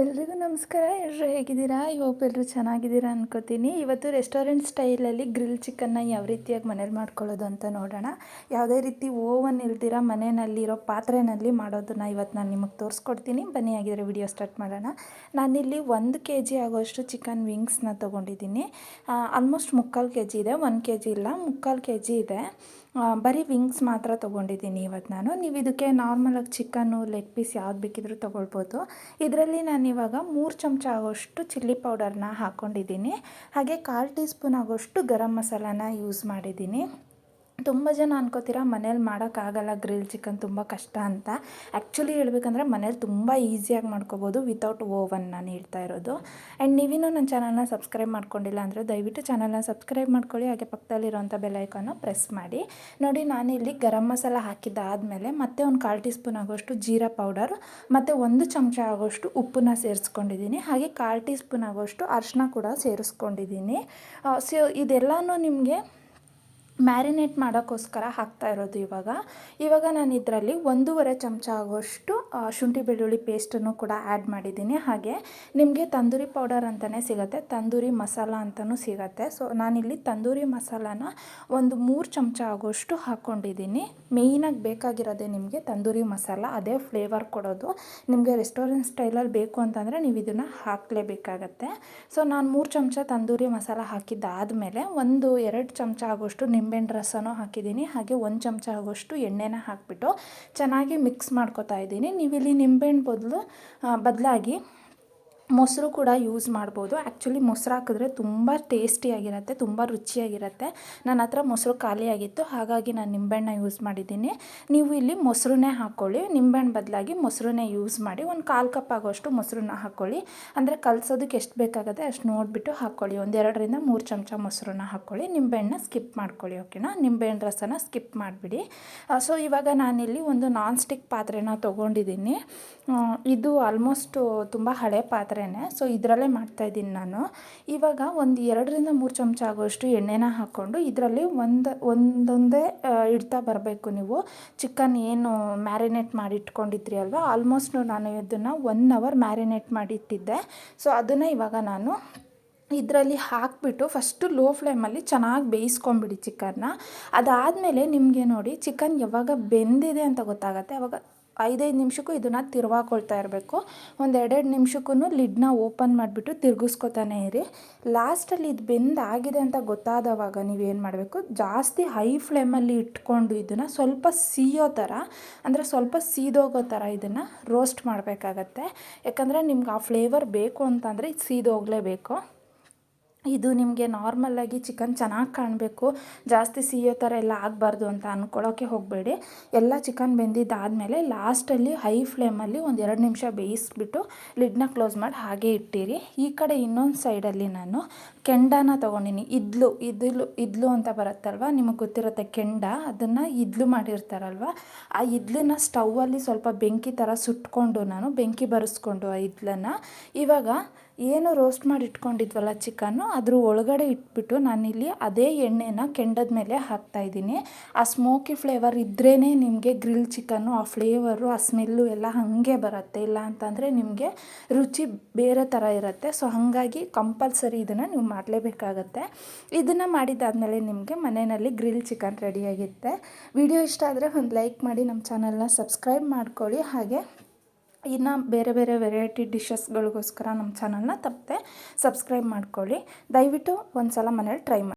ಎಲ್ರಿಗೂ ನಮಸ್ಕಾರ ಎಲ್ಲರೂ ಹೇಗಿದ್ದೀರಾ? ಈ ಹೋಪ್ ಎಲ್ಲರೂ ಚೆನ್ನಾಗಿದ್ದೀರಾ ಅನ್ಕೋತೀನಿ. ಇವತ್ತು ರೆಸ್ಟೋರೆಂಟ್ ಸ್ಟೈಲಲ್ಲಿ ಗ್ರಿಲ್ ಚಿಕನ್ನ ಯಾವ ರೀತಿಯಾಗಿ ಮನೇಲಿ ಮಾಡ್ಕೊಳ್ಳೋದು ಅಂತ ನೋಡೋಣ. ಯಾವುದೇ ರೀತಿ ಓವನ್ ಇಲ್ದಿರ ಮನೆಯಲ್ಲಿರೋ ಪಾತ್ರೆಯಲ್ಲಿ ಮಾಡೋದನ್ನು ಇವತ್ತು ನಾನು ನಿಮಗೆ ತೋರಿಸ್ಕೊಡ್ತೀನಿ. ಬನ್ನಿ ಆಗಿದ್ರೆ ವಿಡಿಯೋ ಸ್ಟಾರ್ಟ್ ಮಾಡೋಣ. ನಾನಿಲ್ಲಿ ಒಂದು ಕೆ ಜಿ ಆಗೋಷ್ಟು ಚಿಕನ್ ವಿಂಗ್ಸ್ನ ತೊಗೊಂಡಿದ್ದೀನಿ. ಆಲ್ಮೋಸ್ಟ್ ಮುಕ್ಕಾಲು ಕೆ ಜಿ ಇದೆ, ಒಂದು ಕೆ ಜಿ ಇಲ್ಲ, ಮುಕ್ಕಾಲು ಕೆ ಜಿ ಇದೆ ಬರೀ ವಿಂಗ್ಸ್ ಮಾತ್ರ ತೊಗೊಂಡಿದ್ದೀನಿ ಇವತ್ತು ನಾನು. ನೀವು ಇದಕ್ಕೆ ನಾರ್ಮಲಾಗಿ ಚಿಕನ್ನು ಲೆಗ್ ಪೀಸ್ ಯಾವ್ದು ಬೇಕಿದ್ರೂ ತೊಗೊಳ್ಬೋದು. ಇದರಲ್ಲಿ ನಾನು ಇವಾಗ ಮೂರು ಚಮಚ ಆಗೋಷ್ಟು ಚಿಲ್ಲಿ ಪೌಡರ್ನ ಹಾಕ್ಕೊಂಡಿದ್ದೀನಿ ಹಾಗೆ ಕಾಲು ಟೀ ಸ್ಪೂನ್ ಆಗೋಷ್ಟು ಗರಂ ಮಸಾಲಾನ ಯೂಸ್ ಮಾಡಿದ್ದೀನಿ. ತುಂಬ ಜನ ಅನ್ಕೋತೀರ, ಮನೇಲಿ ಮಾಡೋಕ್ಕಾಗಲ್ಲ ಗ್ರಿಲ್ ಚಿಕನ್ ತುಂಬ ಕಷ್ಟ ಅಂತ. ಆ್ಯಕ್ಚುಲಿ ಹೇಳ್ಬೇಕಂದ್ರೆ ಮನೇಲಿ ತುಂಬ ಈಸಿಯಾಗಿ ಮಾಡ್ಕೋಬೋದು ವಿತೌಟ್ ಓವನ್ ನಾನು ಹೇಳ್ತಾ ಇರೋದು. ಆ್ಯಂಡ್ ನೀವಿನ್ನೂ ನನ್ನ ಚಾನಲ್ನ ಸಬ್ಸ್ಕ್ರೈಬ್ ಮಾಡ್ಕೊಂಡಿಲ್ಲ ಅಂದರೆ ದಯವಿಟ್ಟು ಚಾನಲ್ನ ಸಬ್ಸ್ಕ್ರೈಬ್ ಮಾಡ್ಕೊಳ್ಳಿ, ಹಾಗೆ ಪಕ್ಕದಲ್ಲಿರೋಂಥ ಬೆಲೈಕನ್ನು ಪ್ರೆಸ್ ಮಾಡಿ. ನೋಡಿ ನಾನಿಲ್ಲಿ ಗರಂ ಮಸಾಲ ಹಾಕಿದ್ದಾದಮೇಲೆ ಮತ್ತೆ ಒಂದು ಕಾಲು ಟೀ ಸ್ಪೂನ್ ಆಗೋಷ್ಟು ಜೀರಾ ಪೌಡರ್, ಮತ್ತು ಒಂದು ಚಮಚ ಆಗೋಷ್ಟು ಉಪ್ಪನ್ನ ಸೇರಿಸ್ಕೊಂಡಿದ್ದೀನಿ. ಹಾಗೆ ಕಾಲು ಟೀ ಸ್ಪೂನ್ ಆಗೋಷ್ಟು ಅರ್ಶಿನ ಕೂಡ ಸೇರಿಸ್ಕೊಂಡಿದ್ದೀನಿ. ಸೊ, ಇದೆಲ್ಲನೂ ನಿಮಗೆ ಮ್ಯಾರಿನೇಟ್ ಮಾಡೋಕ್ಕೋಸ್ಕರ ಹಾಕ್ತಾ ಇರೋದು ಇವಾಗ. ಇವಾಗ ನಾನು ಇದರಲ್ಲಿ ಒಂದೂವರೆ ಚಮಚ ಆಗೋಷ್ಟು ಶುಂಠಿ ಬೆಳ್ಳುಳ್ಳಿ ಪೇಸ್ಟನ್ನು ಕೂಡ ಆ್ಯಡ್ ಮಾಡಿದ್ದೀನಿ. ಹಾಗೆ ನಿಮಗೆ ತಂದೂರಿ ಪೌಡರ್ ಅಂತಲೇ ಸಿಗುತ್ತೆ, ತಂದೂರಿ ಮಸಾಲ ಅಂತಲೂ ಸಿಗುತ್ತೆ. ಸೊ ನಾನಿಲ್ಲಿ ತಂದೂರಿ ಮಸಾಲಾನ ಒಂದು ಮೂರು ಚಮಚ ಆಗೋಷ್ಟು ಹಾಕ್ಕೊಂಡಿದ್ದೀನಿ. ಮೇಯ್ನಾಗಿ ಬೇಕಾಗಿರೋದೇ ನಿಮಗೆ ತಂದೂರಿ ಮಸಾಲ, ಅದೇ ಫ್ಲೇವರ್ ಕೊಡೋದು. ನಿಮಗೆ ರೆಸ್ಟೋರೆಂಟ್ ಸ್ಟೈಲಲ್ಲಿ ಬೇಕು ಅಂತಂದರೆ ನೀವು ಇದನ್ನು ಹಾಕಲೇಬೇಕಾಗತ್ತೆ. ಸೊ ನಾನು ಮೂರು ಚಮಚ ತಂದೂರಿ ಮಸಾಲ ಹಾಕಿದ್ದಾದಮೇಲೆ ಒಂದು ಎರಡು ಚಮಚ ಆಗೋಷ್ಟು ನಿಮ್ಮ ನಿಂಬೆಹಣ್ಣು ರಸನೂ ಹಾಕಿದ್ದೀನಿ. ಹಾಗೆ ಒಂದು ಚಮಚ ಆಗೋಷ್ಟು ಎಣ್ಣೆನ ಹಾಕಿಬಿಟ್ಟು ಚೆನ್ನಾಗಿ ಮಿಕ್ಸ್ ಮಾಡ್ಕೊತಾ ಇದ್ದೀನಿ. ನೀವಿಲ್ಲಿ ನಿಂಬೆಹಣ್ಣು ಬದಲು ಬದಲಾಗಿ ಮೊಸರು ಕೂಡ ಯೂಸ್ ಮಾಡ್ಬೋದು. ಆ್ಯಕ್ಚುಲಿ ಮೊಸರು ಹಾಕಿದ್ರೆ ತುಂಬ ಟೇಸ್ಟಿಯಾಗಿರುತ್ತೆ ತುಂಬ ರುಚಿಯಾಗಿರುತ್ತೆ. ನನ್ನ ಹತ್ರ ಮೊಸರು ಖಾಲಿಯಾಗಿತ್ತು ಹಾಗಾಗಿ ನಾನು ನಿಂಬೆಹಣ್ಣ ಯೂಸ್ ಮಾಡಿದ್ದೀನಿ. ನೀವು ಇಲ್ಲಿ ಮೊಸರನ್ನೇ ಹಾಕ್ಕೊಳ್ಳಿ ನಿಂಬೆಹಣ್ಣು ಬದಲಾಗಿ ಮೊಸರನ್ನೇ ಯೂಸ್ ಮಾಡಿ, ಒಂದು ಕಾಲು ಕಪ್ ಆಗೋಷ್ಟು ಮೊಸರನ್ನ ಹಾಕ್ಕೊಳ್ಳಿ ಅಂದರೆ ಕಲ್ಸೋದಕ್ಕೆ ಎಷ್ಟು ಬೇಕಾಗುತ್ತೆ ಅಷ್ಟು ನೋಡಿಬಿಟ್ಟು ಹಾಕ್ಕೊಳ್ಳಿ ಒಂದೆರಡರಿಂದ ಮೂರು ಚಮಚ ಮೊಸರನ್ನ ಹಾಕ್ಕೊಳ್ಳಿ ನಿಂಬೆಹಣ್ಣನ್ನ ಸ್ಕಿಪ್ ಮಾಡ್ಕೊಳ್ಳಿ ಓಕೆನಾ ನಿಂಬೆಹಣ್ಣು ರಸನ ಸ್ಕಿಪ್ ಮಾಡಿಬಿಡಿ. ಸೊ ಇವಾಗ ನಾನಿಲ್ಲಿ ಒಂದು ನಾನ್ ಸ್ಟಿಕ್ ಪಾತ್ರೆನ ತೊಗೊಂಡಿದ್ದೀನಿ. ಇದು ಆಲ್ಮೋಸ್ಟು ತುಂಬ ಹಳೆ ಪಾತ್ರೆ. ಪಾತ್ರೆನೇ ಸೊ ಇದರಲ್ಲೇ ಮಾಡ್ತಾಯಿದ್ದೀನಿ ನಾನು. ಇವಾಗ ಒಂದು ಎರಡರಿಂದ ಮೂರು ಚಮಚ ಆಗೋಷ್ಟು ಎಣ್ಣೆನ ಹಾಕ್ಕೊಂಡು ಇದರಲ್ಲಿ ಒಂದು, ಒಂದೊಂದೇ ಇಡ್ತಾ ಬರಬೇಕು ನೀವು. ಚಿಕನ್ ಏನು ಮ್ಯಾರಿನೇಟ್ ಮಾಡಿ ಇಟ್ಕೊಂಡಿದ್ರಿ ಅಲ್ವಾ? ಆಲ್ಮೋಸ್ಟ್ ನಾನು ಇದನ್ನು ಒನ್ ಅವರ್ ಮ್ಯಾರಿನೇಟ್ ಮಾಡಿಟ್ಟಿದ್ದೆ. ಸೊ ಅದನ್ನು ಇವಾಗ ನಾನು ಇದರಲ್ಲಿ ಹಾಕಿಬಿಟ್ಟು ಫಸ್ಟು ಲೋ ಫ್ಲೇಮಲ್ಲಿ ಚೆನ್ನಾಗಿ ಬೇಯಿಸ್ಕೊಂಬಿಡಿ ಚಿಕನ್ನ. ಅದಾದಮೇಲೆ ನಿಮಗೆ ನೋಡಿ ಚಿಕನ್ ಯಾವಾಗ ಬೆಂದಿದೆ ಅಂತ ಗೊತ್ತಾಗುತ್ತೆ. ಅವಾಗ ಐದೈದು ನಿಮಿಷಕ್ಕೂ ಇದನ್ನು ತಿರ್ವಾಕೊಳ್ತಾ ಇರಬೇಕು. ಒಂದು ಎರಡೆರಡು ನಿಮಿಷಕ್ಕೂ ಲಿಡ್ನ ಓಪನ್ ಮಾಡಿಬಿಟ್ಟು ತಿರುಗಿಸ್ಕೊತಾನೆ ಇರಿ. ಲಾಸ್ಟಲ್ಲಿ ಇದು ಬೆಂದಾಗಿದೆ ಅಂತ ಗೊತ್ತಾದವಾಗ ನೀವೇನು ಮಾಡಬೇಕು? ಜಾಸ್ತಿ ಹೈ ಫ್ಲೇಮಲ್ಲಿ ಇಟ್ಕೊಂಡು ಇದನ್ನು ಸ್ವಲ್ಪ ಸೀಯೋ ಥರ ಅಂದರೆ ಸ್ವಲ್ಪ ಸೀದೋಗೋ ಥರ ಇದನ್ನು ರೋಸ್ಟ್ ಮಾಡಬೇಕಾಗತ್ತೆ. ಯಾಕಂದರೆ ನಿಮ್ಗೆ ಆ ಫ್ಲೇವರ್ ಬೇಕು ಅಂತಂದರೆ ಇದು ಸೀದೋಗಲೇಬೇಕು. ಇದು ನಿಮಗೆ ನಾರ್ಮಲ್ಲಾಗಿ ಚಿಕನ್ ಚೆನ್ನಾಗಿ ಕಾಣಬೇಕು, ಜಾಸ್ತಿ ಸಿಹಿಯೋ ಥರ ಎಲ್ಲ ಆಗಬಾರ್ದು ಅಂತ ಅಂದ್ಕೊಳ್ಳೋಕ್ಕೆ ಹೋಗಬೇಡಿ. ಎಲ್ಲ ಚಿಕನ್ ಬೆಂದಿದ್ದಾದಮೇಲೆ ಲಾಸ್ಟಲ್ಲಿ ಹೈ ಫ್ಲೇಮಲ್ಲಿ ಒಂದು ಎರಡು ನಿಮಿಷ ಬೇಯಿಸ್ಬಿಟ್ಟು ಲಿಡ್ನ ಕ್ಲೋಸ್ ಮಾಡಿ ಹಾಗೆ ಇಟ್ಟಿರಿ. ಈ ಕಡೆ ಇನ್ನೊಂದು ಸೈಡಲ್ಲಿ ನಾನು ಕೆಂಡನ ತೊಗೊಂಡಿನಿ. ಇದ್ಲು ಇದ್ಲು ಇದ್ಲು ಅಂತ ಬರುತ್ತಲ್ವ? ನಿಮಗೆ ಗೊತ್ತಿರುತ್ತೆ ಕೆಂಡ, ಅದನ್ನು ಇದ್ಲು ಮಾಡಿರ್ತಾರಲ್ವ? ಆ ಇದ್ಲನ್ನ ಸ್ಟವ್ವಲ್ಲಿ ಸ್ವಲ್ಪ ಬೆಂಕಿ ಥರ ಸುಟ್ಕೊಂಡು ನಾನು ಬೆಂಕಿ ಬರೆಸ್ಕೊಂಡು ಆ ಇದ್ಲನ್ನು. ಇವಾಗ ಏನು ರೋಸ್ಟ್ ಮಾಡಿ ಇಟ್ಕೊಂಡಿದ್ವಲ್ಲ ಚಿಕನ್ನು, ಅದ್ರ ಒಳಗಡೆ ಇಟ್ಬಿಟ್ಟು ನಾನಿಲ್ಲಿ ಅದೇ ಎಣ್ಣೆನ ಕೆಂಡದ ಮೇಲೆ ಹಾಕ್ತಾಯಿದ್ದೀನಿ ಆ ಸ್ಮೋಕಿ ಫ್ಲೇವರ್ ಇದ್ರೇ ನಿಮಗೆ ಗ್ರಿಲ್ ಚಿಕನ್ನು ಆ ಫ್ಲೇವರು ಆ ಸ್ಮೆಲ್ಲು ಎಲ್ಲ ಹಾಗೆ ಬರುತ್ತೆ. ಇಲ್ಲ ಅಂತಂದರೆ ನಿಮಗೆ ರುಚಿ ಬೇರೆ ಥರ ಇರುತ್ತೆ. ಸೊ ಹಾಗಾಗಿ ಕಂಪಲ್ಸರಿ ಇದನ್ನು ನೀವು ಮಾಡಲೇಬೇಕಾಗತ್ತೆ. ಇದನ್ನು ಮಾಡಿದ್ದಾದಮೇಲೆ ನಿಮಗೆ ಮನೆಯಲ್ಲಿ ಗ್ರಿಲ್ ಚಿಕನ್ ರೆಡಿಯಾಗಿತ್ತೆ ವಿಡಿಯೋ ಇಷ್ಟ ಆದರೆ ಒಂದು ಲೈಕ್ ಮಾಡಿ ನಮ್ಮ ಚಾನಲ್ನ ಸಬ್ಸ್ಕ್ರೈಬ್ ಮಾಡ್ಕೊಳ್ಳಿ. ಹಾಗೆ ಇನ್ನು ಬೇರೆ ಬೇರೆ ವೆರೈಟಿ ಡಿಶಸ್ಗಳಿಗೋಸ್ಕರ ನಮ್ಮ ಚಾನಲ್ನ ತಪ್ಪದೆ ಸಬ್ಸ್ಕ್ರೈಬ್ ಮಾಡ್ಕೊಳ್ಳಿ. ದಯವಿಟ್ಟು ಒಂದು ಸಲ ಮನೇಲಿ ಟ್ರೈ ಮಾಡಿ.